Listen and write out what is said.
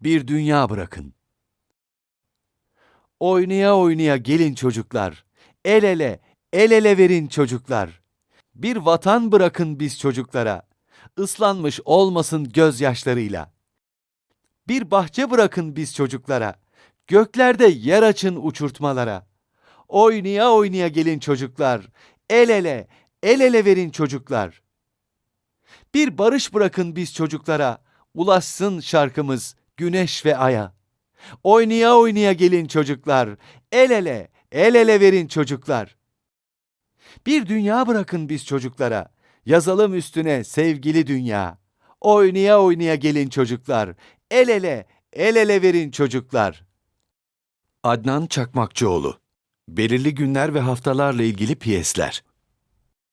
bir dünya bırakın. Oynaya oynaya gelin çocuklar. El ele, el ele verin çocuklar. Bir vatan bırakın biz çocuklara. Islanmış olmasın gözyaşlarıyla. Bir bahçe bırakın biz çocuklara. Göklerde yer açın uçurtmalara. Oynaya oynaya gelin çocuklar. El ele, el ele verin çocuklar. Bir barış bırakın biz çocuklara. Ulaşsın şarkımız güneş ve aya. Oynaya oynaya gelin çocuklar. El ele, el ele verin çocuklar. Bir dünya bırakın biz çocuklara. Yazalım üstüne sevgili dünya. Oynaya oynaya gelin çocuklar. El ele, el ele verin çocuklar. Adnan Çakmakçıoğlu Belirli günler ve haftalarla ilgili piyesler